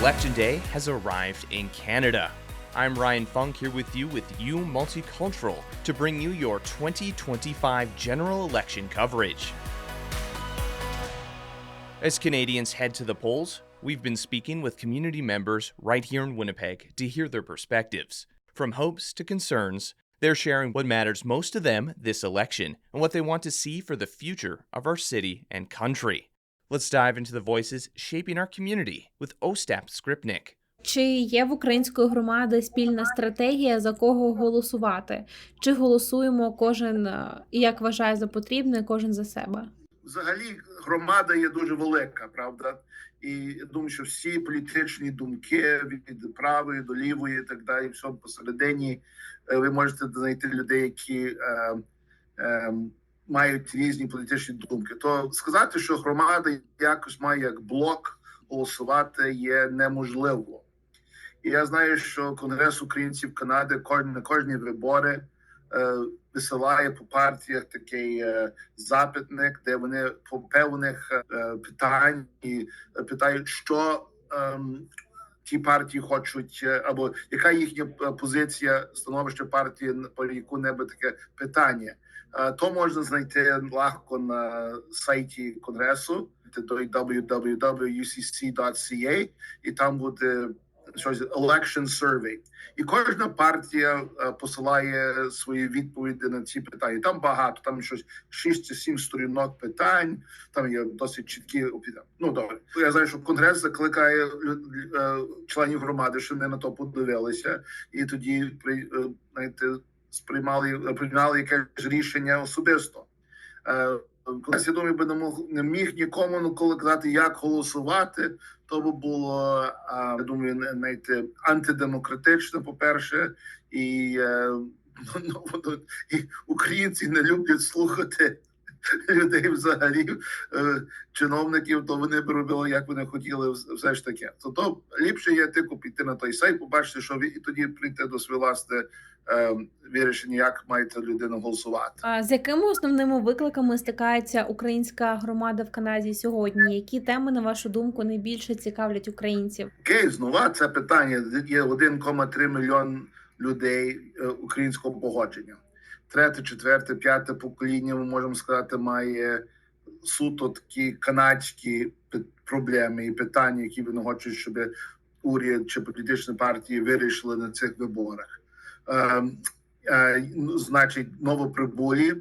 Election Day has arrived in Canada. I'm Ryan Funk here with you with You Multicultural to bring you your 2025 general election coverage. As Canadians head to the polls, we've been speaking with community members right here in Winnipeg to hear their perspectives. From hopes to concerns, they're sharing what matters most to them this election and what they want to see for the future of our city and country. Let's dive into the voices shaping our community with Ostap Skripnik. Чи є в української громади спільна стратегія за кого голосувати? Чи голосуємо кожен е, як вважає за потрібне, кожен за себе? взагалі громада є дуже велика, правда? І я думаю, що всі політичні думки від правої до лівої, і так далі, все посередині, е, ви можете знайти людей, які е, е, мають різні політичні думки. То сказати, що громада якось має як блок голосувати, є неможливо. І я знаю, що Конгрес українців Канади кожні на кожні вибори е, висилає по партіях такий е, запитник, де вони по певних е, питань і питають, що ем, ті партії хочуть, е, або яка їхня е, позиція становище партії по яку-небудь таке питання. То можна знайти легко на сайті конгресу, www.ucc.ca, і там буде щось election survey. І кожна партія е, посилає свої відповіді на ці питання. Там багато, там щось 6 чи 7 сторінок питань. Там є досить чіткі. Ну добре. Я знаю, що конгрес закликає е, членів громади, що не на то подивилися, і тоді е, знаєте, сприймали приймали якесь рішення особисто. коли Конгрес, я думаю, би не мог не міг нікому ніколи казати, як голосувати. То би було я думаю, знаєте, антидемократично, по-перше, і, е, ну, ну, і українці не люблять слухати людей взагалі, е, чиновників, то вони б робили, як вони хотіли, все ж таке. То, то ліпше є типу піти на той сайт, побачити, що ви, і тоді прийти до своє власне е, вирішення, як маєте людина голосувати. А з якими основними викликами стикається українська громада в Канаді сьогодні? Які теми, на вашу думку, найбільше цікавлять українців? Окей, знову це питання. Є 1,3 мільйон людей е, українського походження. Третє, четверте, п'яте покоління, ми можемо сказати, має суто такі канадські проблеми і питання, які вони хочуть, щоб уряд чи політичні партії вирішили на цих виборах. Е, е, ну, значить, новоприбулі,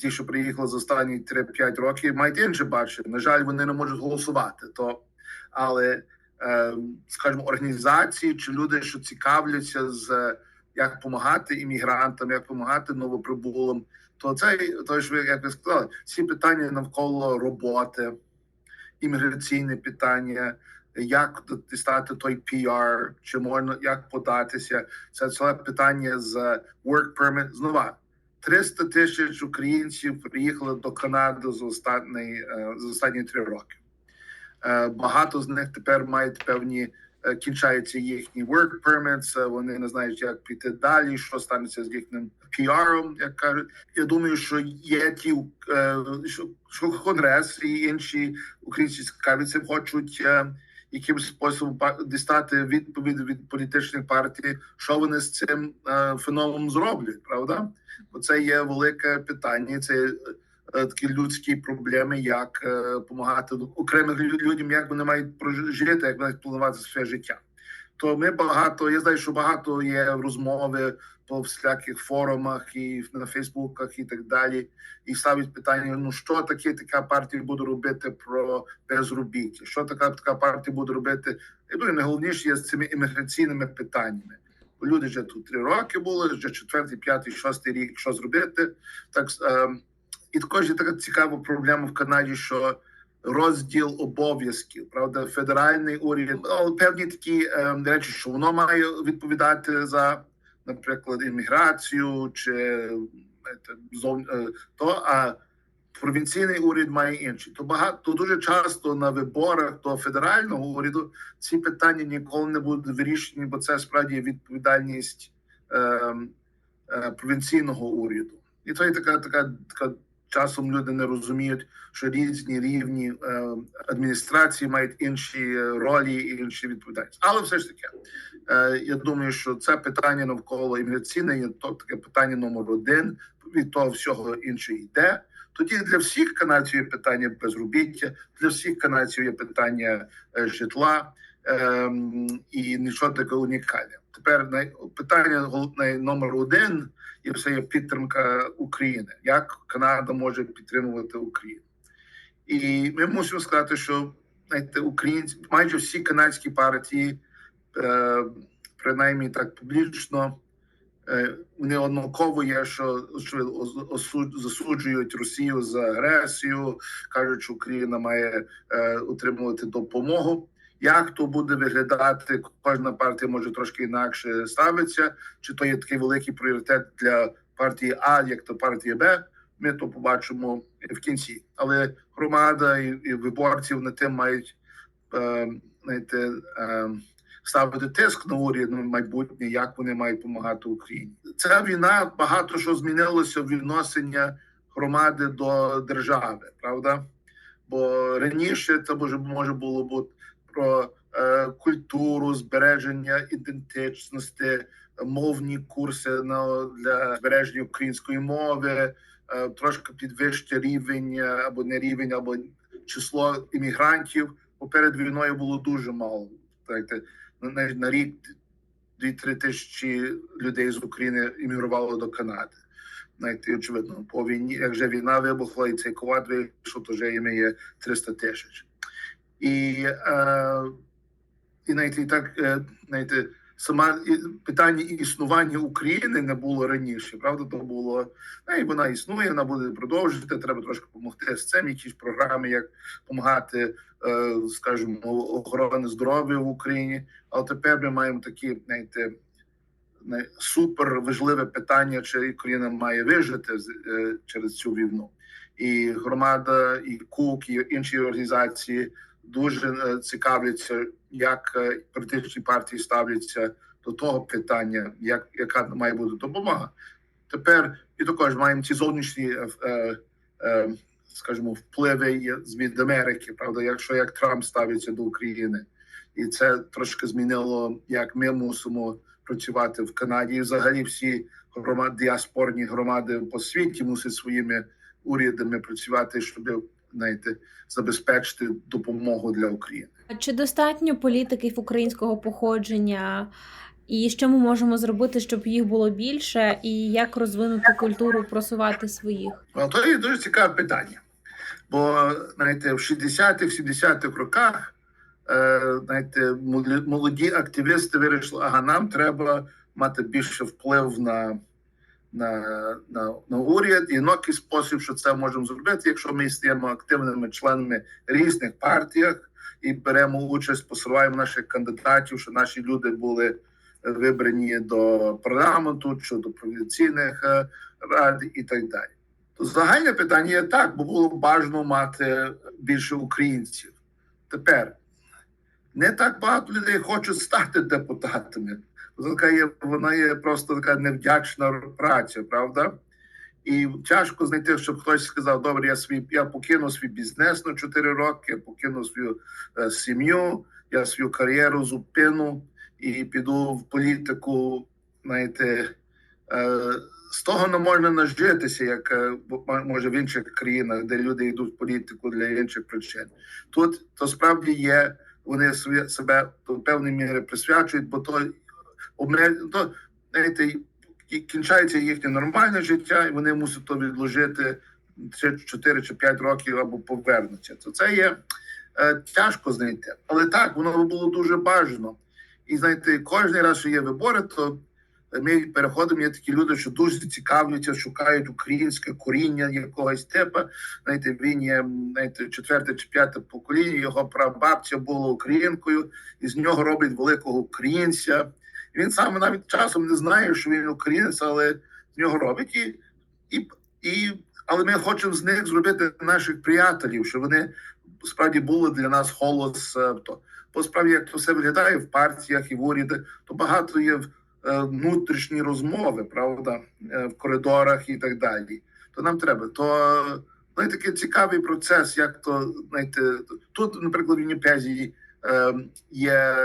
ті, що приїхали за останні 3-5 років, мають інше бачення. На жаль, вони не можуть голосувати. То, але е, скажімо, організації чи люди, що цікавляться з як допомагати іммігрантам, як допомагати новоприбулим, то це то ж ви як ви сказали, ці питання навколо роботи, імміграційне питання, як дістати той PR, чи можна як податися. Це це питання з work permit. Знову 300 тисяч українців приїхали до Канади за останні, е, за останні три роки. Е, Багато з них тепер мають певні кінчаються їхні work permits, е, Вони не знають, як піти далі, що станеться з їхнім PR, як кажуть. Я думаю, що є ті е, що, конгрес і інші українці цікавіться, хочуть е, якимось способом дістати відповідь від політичних партій, що вони з цим е, феноменом зроблять, правда? Бо це є велике питання. Це е, такі людські проблеми, як е, допомагати окремим людям, як вони мають прожити, як мають планувати своє життя. То ми багато, я знаю, що багато є розмови по всіляких форумах і на Фейсбуках і так далі. І ставить питання: ну що таке така партія буде робити про безробіття? Що така така партія буде робити? Я думаю, найголовніше є з цими імміграційними питаннями. Бо люди вже тут три роки були, вже четвертий, п'ятий, шостий рік, що зробити. Так ем, і також є така цікава проблема в Канаді, що розділ обов'язків, правда, федеральний уряд, ну, певні такі е, речі, що воно має відповідати за, наприклад, імміграцію чи зов... е, то, а провінційний уряд має інший. То багато то дуже часто на виборах до федерального уряду ці питання ніколи не будуть вирішені, бо це справді відповідальність е, е, провінційного уряду. І то є така така така часом люди не розуміють, що різні рівні е, адміністрації мають інші е, ролі і інші відповідальності. Але все ж таки, е, я думаю, що це питання навколо імміграційне є то таке питання номер один. Від того всього інше йде. Тоді для всіх канадців є питання безробіття, для всіх канадців є питання житла ем, і нічого таке унікальне. Тепер питання номер один і все є підтримка України. Як Канада може підтримувати Україну? І ми мусимо сказати, що знаєте, українці майже всі канадські партії, е, принаймні так публічно, е, вони однаково є, що, що осуд- засуджують Росію за агресію, кажуть, що Україна має е, отримувати допомогу. Як то буде виглядати, кожна партія може трошки інакше ставиться, чи то є такий великий пріоритет для партії А, як то партія Б. Ми то побачимо в кінці. Але громада і, і виборців на тим мають е, знаєте, е, ставити тиск на уряд на майбутнє, як вони мають допомагати Україні. Ця війна багато що змінилося в відношення громади до держави, правда? Бо раніше це може, може було бути про е, культуру, збереження ідентичності, мовні курси на для збереження української мови, е, трошки підвищити рівень е, або не рівень, або число іммігрантів. Бо перед війною було дуже мало. Знаєте, на, на, рік 2-3 тисячі людей з України іммігрувало до Канади. Знаєте, очевидно, по війні, як вже війна вибухла, і цей ковад вийшов, то вже є 300 тисяч. І, е, і знаєте, і так, е, знаєте, сама питання існування України не було раніше. Правда, то було ну, і вона існує, вона буде продовжувати. Треба трошки допомогти з цим. Якісь програми, як допомагати, е, скажімо, охорони здоров'я в Україні. Але тепер ми маємо такі, знаєте, супер важливе питання, чи Україна має вижити е, через цю війну. І громада, і КУК, і інші організації дуже е, цікавляться, як е, політичні партії ставляться до того питання, як яка має бути допомога. Тепер і також маємо ці зовнішні, е, е, скажімо, впливи з від Америки. Правда, якщо як Трамп ставиться до України, і це трошки змінило, як ми мусимо працювати в Канаді. І взагалі всі громади, діаспорні громади по світі мусять своїми урядами працювати, щоб знаєте, забезпечити допомогу для України. А Чи достатньо політиків українського походження, і що ми можемо зробити, щоб їх було більше, і як розвинути культуру, просувати своїх? Ну, то є дуже цікаве питання. Бо знаєте, в 60-х, 70-х роках е, знаєте, молоді активісти вирішили, ага, нам треба мати більше вплив на, на, на, на уряд. І інакий спосіб, що це можемо зробити, якщо ми стаємо активними членами різних партіях і беремо участь, посилаємо наших кандидатів, що наші люди були вибрані до парламенту чи до провінційних е, рад і так далі. То загальне питання є так, бо було бажано мати більше українців. Тепер не так багато людей хочуть стати депутатами. Така є, вона є просто така невдячна праця, правда? І тяжко знайти, щоб хтось сказав: добре, я свій я покину свій бізнес на 4 роки, я покину свою е, сім'ю, я свою кар'єру зупину і піду в політику. Знаєте, е, з того не можна нажитися, як е, може в інших країнах, де люди йдуть в політику для інших причин. Тут то справді є, вони себе до певної міри присвячують, бо то обме- то, знаєте, кінчається їхнє нормальне життя, і вони мусять то відложити 4 чи 5 років або повернуться. То це є е, тяжко знайти. Але так, воно було дуже бажано. І знаєте, кожен раз, що є вибори, то ми переходимо, є такі люди, що дуже цікавляться, шукають українське коріння якогось типу. Знаєте, він є знаєте, четверте чи п'яте покоління, його прабабця була українкою, і з нього роблять великого українця. Він сам навіть часом не знає, що він українець, але з нього робить. І, і, і, але ми хочемо з них зробити наших приятелів, щоб вони справді були для нас голос. е, То. Бо справді, як то все виглядає в партіях і в уряді, то багато є е, внутрішні розмови, правда, е, в коридорах і так далі. То нам треба. То Ну, такий цікавий процес, як то знаєте, тут, наприклад, в Вінніпезі е, є,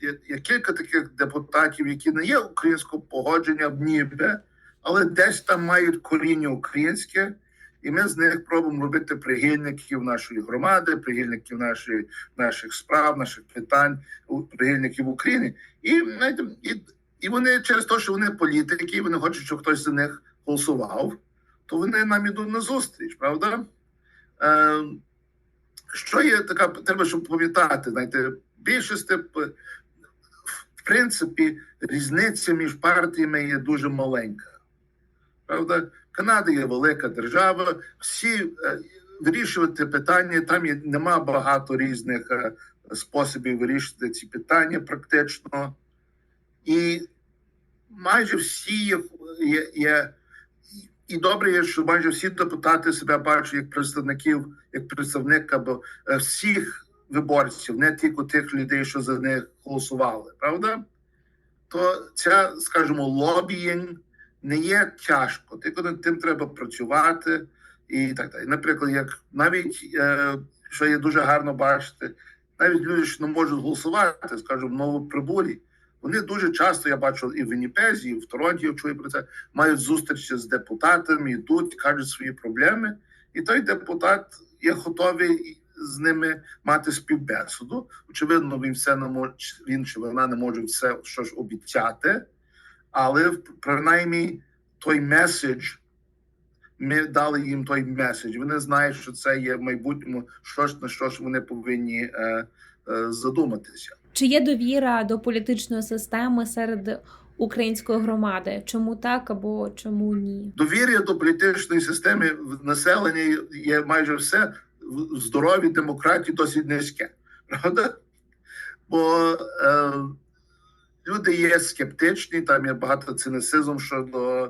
є, є кілька таких депутатів, які не є українського походження, ніби, але десь там мають коріння українське, і ми з них пробуємо робити прихильників нашої громади, прихильників нашої, наших справ, наших питань, прихильників України. І, і, і вони через те, що вони політики, вони хочуть, щоб хтось за них голосував, то вони нам ідуть на зустріч, правда? Е, що є така, треба, щоб пам'ятати, знаєте, більшості, п- в принципі, різниця між партіями є дуже маленька. Правда? Канада є велика держава, всі е, вирішувати питання, там є, нема багато різних е, способів вирішити ці питання практично. І майже всі є, є і добре є, що майже всі депутати себе бачать як представників, як представник або е, всіх виборців, не тільки тих людей, що за них голосували, правда? То ця, скажімо, лобіїнг не є тяжко. Тільки над тим треба працювати і так далі. Наприклад, як навіть е, що є дуже гарно бачити, навіть люди, що не можуть голосувати, скажімо, новоприбулі, вони дуже часто, я бачу і в Вінніпезі, і в Торонті, я чую про це, мають зустрічі з депутатами, йдуть, кажуть свої проблеми, і той депутат є готовий з ними мати співбесіду. Очевидно, він все не може, він чи вона не може все що ж обіцяти, але принаймні той меседж. Ми дали їм той меседж. Вони знають, що це є в майбутньому, що ж на що ж вони повинні е, е, задуматися. Чи є довіра до політичної системи серед української громади? Чому так або чому ні? довір'я до політичної системи в населення є майже все в здоровій демократії досить низьке, правда? Бо е, люди є скептичні, там є багато цинізму щодо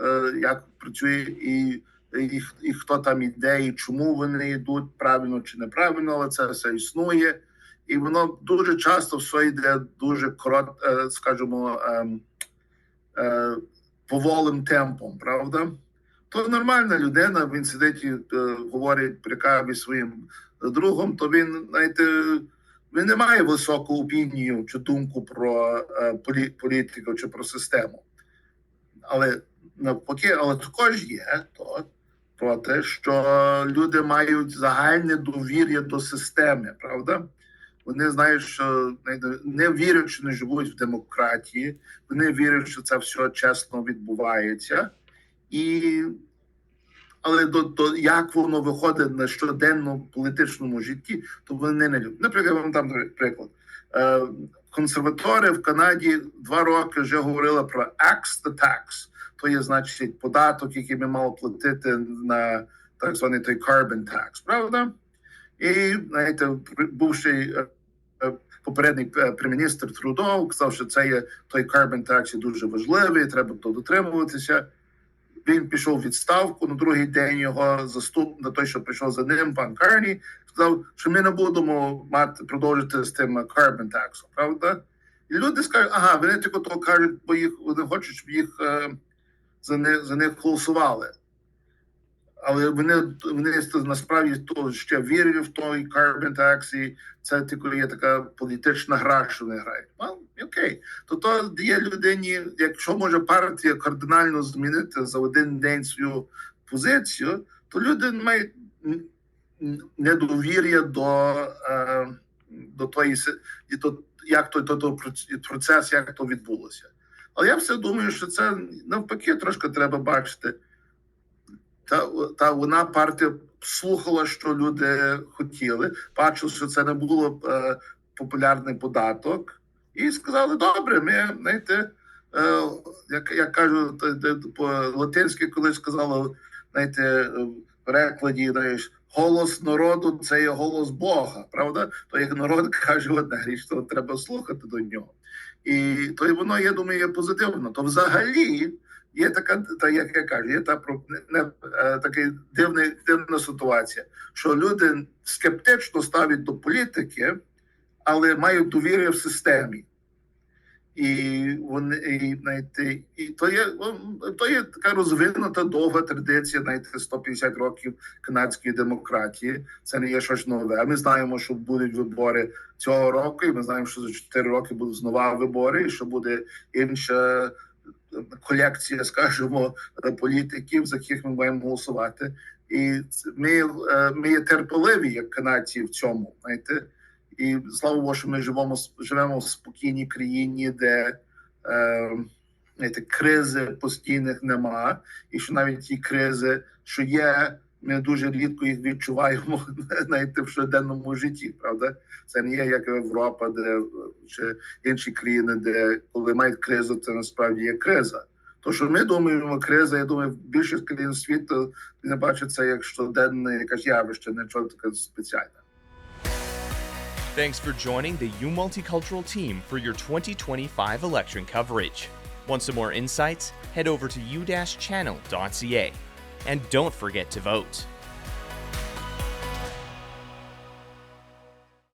е, як працює і, і, і хто там іде, і чому вони йдуть правильно чи неправильно, але це все існує. І воно дуже часто все йде дуже коротко, е, скажімо, ем, е, поволим темпом, правда? То нормальна людина, він сидить і е, говорить при каві своїм другом, то він, знаєте, він не має високу опінію чи думку про полі, політику чи про систему. Але навпаки, але також є то про те, що люди мають загальне довір'я до системи, правда? Вони знають, що не вірять, що не живуть в демократії, вони вірять, що це все чесно відбувається, і але до, до як воно виходить на щоденному політичному житті, то вони не люблять. Наприклад, вам дам приклад. Е, консерватори в Канаді два роки вже говорили про Ax the tax. То є, значить, податок, який ми мали платити на так званий той carbon tax, правда? І знаєте, бувший е, е, попередній е, прем'єр-міністр Трудов сказав, що це є той carbon tax дуже важливий, треба то дотримуватися. Він пішов в відставку. На другий день його заступник, той, що прийшов за ним, пан Карні, сказав, що ми не будемо мати продовжити з тим carbon tax, правда? І люди скажуть, ага, вони тільки того кажуть, бо їх вони хочуть, щоб їх за них за них голосували. Але вони вони насправді то ще вірять в той carbon tax, і це тільки є така політична гра, що вони грають. Ну, окей, то то є людині, якщо може партія кардинально змінити за один день свою позицію, то люди мають недовір'я до, е, до тої і до як той то, то процес, як то відбулося. Але я все думаю, що це навпаки трошки треба бачити. Та та вона партія слухала, що люди хотіли, бачили, що це не було е, популярний податок, і сказали: добре, ми знаєте, е, як я кажу, по латинськи, коли сказали, знаєте, в перекладі знаєш, голос народу це є голос Бога, правда? То як народ каже одна річ, то треба слухати до нього. І то і воно, я думаю, є позитивно. То взагалі. Є така, та як я кажу, є та не, така дивна, дивна ситуація, що люди скептично ставлять до політики, але мають довір'я в системі. І вони і, знаєте, і то є то є така розвинута довга традиція, знаєте, 150 років канадської демократії. Це не є щось нове. Ми знаємо, що будуть вибори цього року, і ми знаємо, що за 4 роки будуть знову вибори, і що буде інша колекція, скажімо, політиків, за яких ми маємо голосувати. І ми, е, ми є терпеливі як канадці в цьому. Знаєте, і слава Богу, що ми живемо живемо в спокійній країні, де е, знаєте, кризи постійних нема, і що навіть ті кризи, що є, ми дуже рідко їх відчуваємо знаєте, в щоденному житті. Правда, це не є як Європа, де чи інші країни, де коли мають кризу, це насправді є криза. То, що ми думаємо, криза, я думаю, більшість країн світу не бачать це як щоденне якесь явище, нічого таке спеціальне. Thanks for joining the U Multicultural team for your 2025 election coverage. Want some more insights? Head over to u-channel.ca. And don't forget to vote.